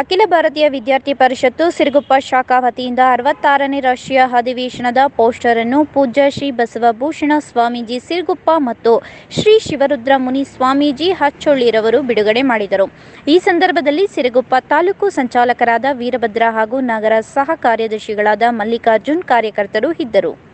ಅಖಿಲ ಭಾರತೀಯ ವಿದ್ಯಾರ್ಥಿ ಪರಿಷತ್ತು ಸಿರುಗುಪ್ಪ ಶಾಖಾ ವತಿಯಿಂದ ಅರವತ್ತಾರನೇ ರಾಷ್ಟ್ರೀಯ ಅಧಿವೇಶನದ ಪೋಸ್ಟರ್ ಅನ್ನು ಪೂಜ್ಯ ಶ್ರೀ ಬಸವಭೂಷಣ ಸ್ವಾಮೀಜಿ ಸಿರುಗುಪ್ಪ ಮತ್ತು ಶ್ರೀ ಶಿವರುದ್ರ ಮುನಿ ಸ್ವಾಮೀಜಿ ಹಚ್ಚೊಳ್ಳಿರವರು ಬಿಡುಗಡೆ ಮಾಡಿದರು. ಈ ಸಂದರ್ಭದಲ್ಲಿ ಸಿರುಗುಪ್ಪ ತಾಲೂಕು ಸಂಚಾಲಕರಾದ ವೀರಭದ್ರ ಹಾಗೂ ನಗರ ಸಹ ಕಾರ್ಯದರ್ಶಿಗಳಾದ ಮಲ್ಲಿಕಾರ್ಜುನ್ ಕಾರ್ಯಕರ್ತರು ಇದ್ದರು.